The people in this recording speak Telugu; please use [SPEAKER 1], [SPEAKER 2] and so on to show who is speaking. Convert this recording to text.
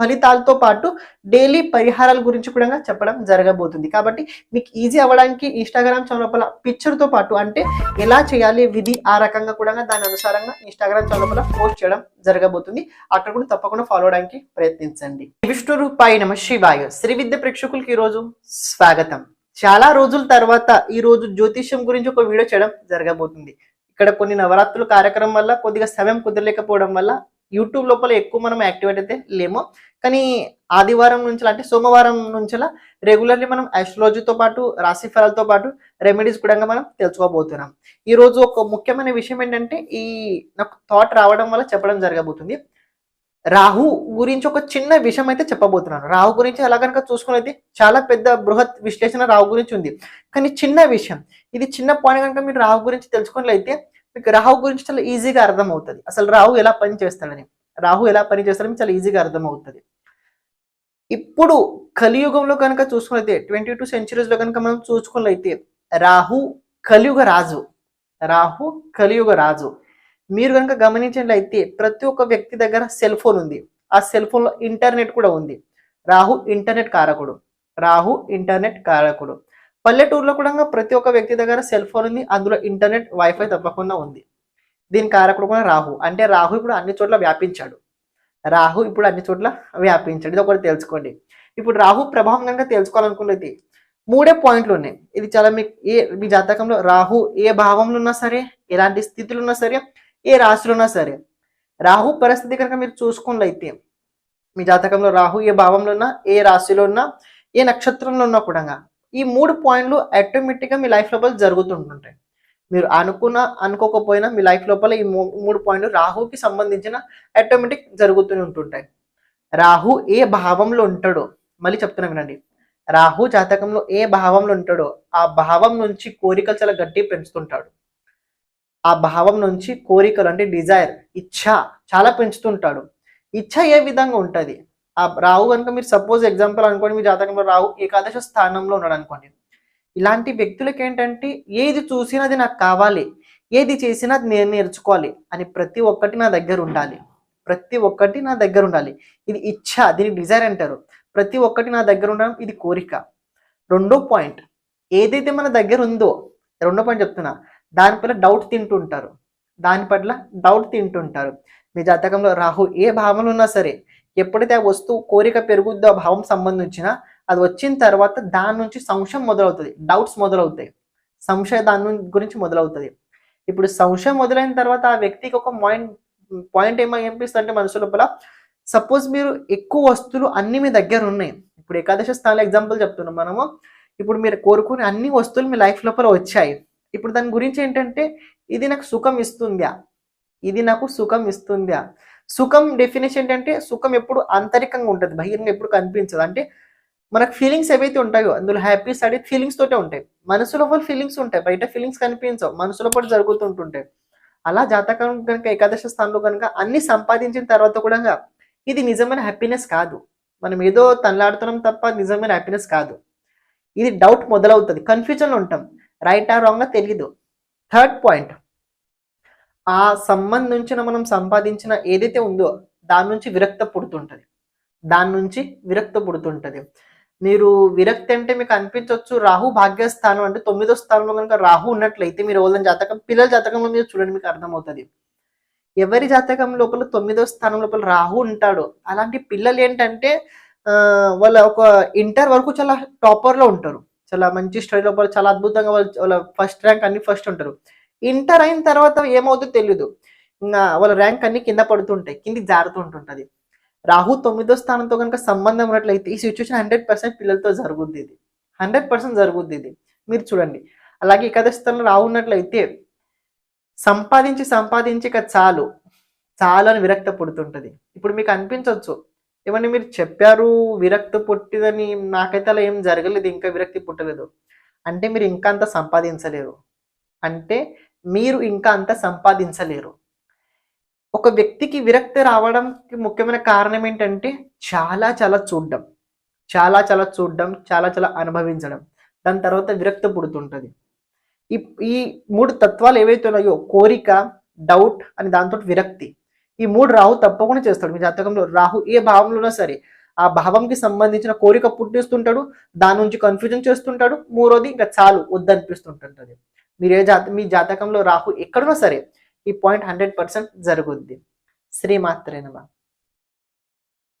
[SPEAKER 1] ఫలితాలతో పాటు డైలీ పరిహారాల గురించి కూడా చెప్పడం జరగబోతుంది. కాబట్టి మీకు ఈజీ అవ్వడానికి ఇన్స్టాగ్రామ్ ఛానల్ పిక్చర్తో పాటు అంటే ఎలా చేయాలి విధి ఆ రకంగా కూడా దాని అనుసారంగా ఇన్స్టాగ్రామ్ ఛానల్ పోస్ట్ చేయడం జరగబోతుంది. అక్కడ కూడా తప్పకుండా ఫాలో అవడానికి ప్రయత్నించండి. విష్ణు రూపాయి నమ శివాయ. శ్రీ విద్య ప్రేక్షకులకి ఈరోజు స్వాగతం. చాలా రోజుల తర్వాత ఈ రోజు జ్యోతిష్యం గురించి ఒక వీడియో చేయడం జరగబోతుంది. ఇక్కడ కొన్ని నవరాత్రుల కార్యక్రమం వల్ల కొద్దిగా సమయం కుదరలేకపోవడం వల్ల యూట్యూబ్ లోపల ఎక్కువ మనం యాక్టివేట్ అయితే లేమో. కానీ ఆదివారం నుంచి అంటే సోమవారం నుంచి రెగ్యులర్లీ మనం ఆస్ట్రాలజీతో పాటు రాశి ఫలాలతో పాటు రెమెడీస్ కూడా మనం తెలుసుకోబోతున్నాం. ఈరోజు ఒక ముఖ్యమైన విషయం ఏంటంటే ఈ నాకు థాట్ రావడం వల్ల చెప్పడం జరగబోతుంది. రాహు గురించి ఒక చిన్న విషయం అయితే చెప్పబోతున్నాను. రాహు గురించి ఎలా కనుక చూసుకున్నైతే చాలా పెద్ద బృహత్ విశ్లేషణ రాహు గురించి ఉంది. కానీ చిన్న విషయం. ఇది చిన్న పాయింట్ కనుక మీరు రాహు గురించి తెలుసుకున్నట్లయితే మీకు రాహు గురించి చాలా ఈజీగా అర్థమవుతుంది. అసలు రాహు ఎలా పని చేస్తాడని రాహు ఎలా పని చేస్తాడని చాలా ఈజీగా అర్థమవుతుంది. ఇప్పుడు కలియుగంలో కనుక చూసుకున్నైతే ట్వంటీ టూ సెంచురీస్లో కనుక మనం చూసుకున్నట్లయితే రాహు కలియుగ రాజు. రాహు కలియుగ రాజు. మీరు కనుక గమనించినట్లయితే ప్రతి ఒక్క వ్యక్తి దగ్గర సెల్ ఫోన్ ఉంది. ఆ సెల్ ఫోన్లో ఇంటర్నెట్ కూడా ఉంది. రాహు ఇంటర్నెట్ కారకుడు. రాహు ఇంటర్నెట్ కారకుడు. పల్లెటూరులో కూడా ప్రతి ఒక్క వ్యక్తి దగ్గర సెల్ ఫోన్ ఉంది అందులో ఇంటర్నెట్ వైఫై తప్పకుండా ఉంది. దీని కారకుడు కూడా రాహు. అంటే రాహు ఇప్పుడు అన్ని చోట్ల వ్యాపించాడు. రాహు ఇప్పుడు అన్ని చోట్ల వ్యాపించాడు. ఇది ఒకటి తెలుసుకోండి. ఇప్పుడు రాహు ప్రభావం కనుక తెలుసుకోవాలనుకున్నది మూడే పాయింట్లు ఉన్నాయి ఇది చాలా మీకు ఏ మీ జాతకంలో రాహు ఏ భావంలో ఉన్నా సరే ఎలాంటి స్థితిలో ఉన్నా సరే ఏ రాశిలో ఉన్నా సరే రాహు పరిస్థితి కనుక మీరు చూసుకున్నట్లయితే మీ జాతకంలో రాహు ఏ భావంలో ఉన్నా ఏ రాశిలో ఉన్నా ఏ నక్షత్రంలో ఉన్నా కూడా ఈ మూడు పాయింట్లు ఆటోమేటిక్గా మీ లైఫ్ లోపల జరుగుతుంటుంటాయి. మీరు అనుకున్న అనుకోకపోయినా మీ లైఫ్ లోపల ఈ మూ- మూడు పాయింట్లు రాహుకి సంబంధించిన ఆటోమేటిక్ జరుగుతూనే ఉంటుంటాయి. రాహు ఏ భావంలో ఉంటాడో మళ్ళీ చెప్తున్నా వినండి. రాహు జాతకంలో ఏ భావంలో ఉంటాడో ఆ భావం నుంచి కోరికలు చాలా గట్టి పెంచుతుంటాడు. ఆ భావం నుంచి కోరికలు అంటే డిజైర్ ఇచ్ఛ చాలా పెంచుతుంటాడు. ఇచ్ఛ ఏ విధంగా ఉంటుంది? ఆ రాహు కనుక మీరు సపోజ్ ఎగ్జాంపుల్ అనుకోండి మీ జాతకంలో రాహు ఏకాదశ స్థానంలో ఉన్నాడు అనుకోండి. ఇలాంటి వ్యక్తులకి ఏంటంటే ఏది చూసినా అది నాకు కావాలి ఏది చేసినా అది నేను నేర్చుకోవాలి అని ప్రతి ఒక్కటి నా దగ్గర ఉండాలి. ప్రతి ఒక్కటి నా దగ్గర ఉండాలి. ఇది ఇచ్చ దీన్ని డిజైర్ అంటారు. ప్రతి ఒక్కటి నా దగ్గర ఉండడం ఇది కోరిక. రెండో పాయింట్ ఏదైతే మన దగ్గర ఉందో రెండో పాయింట్ చెప్తున్నా దాని పట్ల డౌట్ తింటుంటారు. దాని పట్ల డౌట్ తింటుంటారు. మీ జాతకంలో రాహు ఏ భావనలు ఉన్నా సరే ఎప్పుడైతే ఆ వస్తువు కోరిక పెరుగుద్దో భావం సంబంధించిన అది వచ్చిన తర్వాత దాని నుంచి సంశయం మొదలవుతుంది. డౌట్స్ మొదలవుతాయి. సంశయం దాని గురించి మొదలవుతుంది. ఇప్పుడు సంశయం మొదలైన తర్వాత ఆ వ్యక్తికి ఒక పాయింట్ పాయింట్ ఏమో అనిపిస్తుంది అంటే మనసు లోపల సపోజ్ మీరు ఎక్కువ వస్తువులు అన్ని మీ దగ్గర ఉన్నాయి. ఇప్పుడు ఏకాదశ స్థానంలో ఎగ్జాంపుల్ చెప్తున్నాం మనము. ఇప్పుడు మీరు కోరుకునే అన్ని వస్తువులు మీ లైఫ్ లోపల వచ్చాయి. ఇప్పుడు దాని గురించి ఏంటంటే ఇది నాకు సుఖం ఇస్తుందా? ఇది నాకు సుఖం ఇస్తుందా? సుఖం డెఫినేషన్ ఏంటంటే సుఖం ఎప్పుడు ఆంతరికంగా ఉంటుంది బహిరంగ ఎప్పుడు కనిపించదు. అంటే మనకు ఫీలింగ్స్ ఏవైతే ఉంటాయో అందులో హ్యాపీ సాడీ ఫీలింగ్స్ తోటే ఉంటాయి. మనసు లోపల ఫీలింగ్స్ ఉంటాయి బయట ఫీలింగ్స్ కనిపించవు మనసు లోపల జరుగుతుంటుంటాయి. అలా జాతకం కనుక ఏకాదశ స్థానంలో కనుక అన్ని సంపాదించిన తర్వాత కూడా ఇది నిజమైన హ్యాపీనెస్ కాదు. మనం ఏదో తనలాడుతున్నాం తప్ప నిజమైన హ్యాపీనెస్ కాదు. ఇది డౌట్ మొదలవుతుంది. కన్ఫ్యూజన్లో ఉంటాం. రైట్ ఆ రాంగ్ తెలియదు థర్డ్ పాయింట్ ఆ సంబంధించిన మనం సంపాదించిన ఏదైతే ఉందో దాని నుంచి విరక్త పుడుతుంటది. దాని నుంచి విరక్త పుడుతుంటది. మీరు విరక్తి అంటే మీకు అనిపించవచ్చు రాహు భాగ్యస్థానం అంటే తొమ్మిదో స్థానంలో కనుక రాహు ఉన్నట్లయితే మీరు వాళ్ళని జాతకం పిల్లల జాతకంలో మీరు చూడండి మీకు అర్థమవుతుంది. ఎవరి జాతకం లోపల తొమ్మిదో స్థానం లోపల రాహు ఉంటాడు అలాంటి పిల్లలు ఏంటంటే వాళ్ళ ఒక ఇంటర్ వరకు చాలా టాపర్లో ఉంటారు. చాలా మంచి స్టడీ లోపల చాలా అద్భుతంగా వాళ్ళు వాళ్ళ ఫస్ట్ ర్యాంక్ అన్ని ఫస్ట్ ఉంటారు. ఇంటర్ అయిన తర్వాత ఏమవుతుందో తెలియదు ఇంకా వాళ్ళ ర్యాంక్ అన్ని కింద పడుతుంటాయి కిందికి జారుతుంటుంటుంది రాహు తొమ్మిదో స్థానంతో కనుక సంబంధం ఉన్నట్లయితే ఈ సిచ్యువేషన్ హండ్రెడ్ పర్సెంట్ పిల్లలతో జరుగుద్ది ఇది. హండ్రెడ్ పర్సెంట్ జరుగుద్ది ఇది. మీరు చూడండి. అలాగే ఏకాదశి స్థానంలో రాహు ఉన్నట్లయితే సంపాదించి సంపాదించి ఇక చాలు. చాలు అని విరక్త పుడుతుంటుంది. ఇప్పుడు మీకు అనిపించవచ్చు ఏమని మీరు చెప్పారు విరక్తి పుట్టిదని నాకైతే అలా ఏం జరగలేదు ఇంకా విరక్తి పుట్టలేదు. అంటే మీరు ఇంకా అంత సంపాదించలేరు. అంటే మీరు ఇంకా అంత సంపాదించలేరు. ఒక వ్యక్తికి విరక్తి రావడానికి ముఖ్యమైన కారణం ఏంటంటే చాలా చాలా చూడడం. చాలా చాలా చూడడం చాలా చాలా అనుభవించడం. దాని తర్వాత విరక్తి పుడుతుంటుంది. ఈ ఈ మూడు తత్వాలు ఏవైతే ఉన్నాయో కోరిక డౌట్ అని దాంతో విరక్తి. ఈ మూడు రాహు తప్పకుండా చేస్తాడు. మీ జాతకంలో రాహు ఏ భావంలో ఉన్నా సరే ఆ భావంకి సంబంధించిన కోరిక పుట్టిస్తుంటాడు దాని నుంచి కన్ఫ్యూజన్ చేస్తుంటాడు మూడోది ఇంకా చాలు వద్దనిపిస్తుంటుంటది. మీరు ఏ జాత మీ జాతకంలో రాహు ఎక్కడున్నా సరే ఈ పాయింట్ హండ్రెడ్ పర్సెంట్ జరుగుద్ది. శ్రీమాత్రేనమా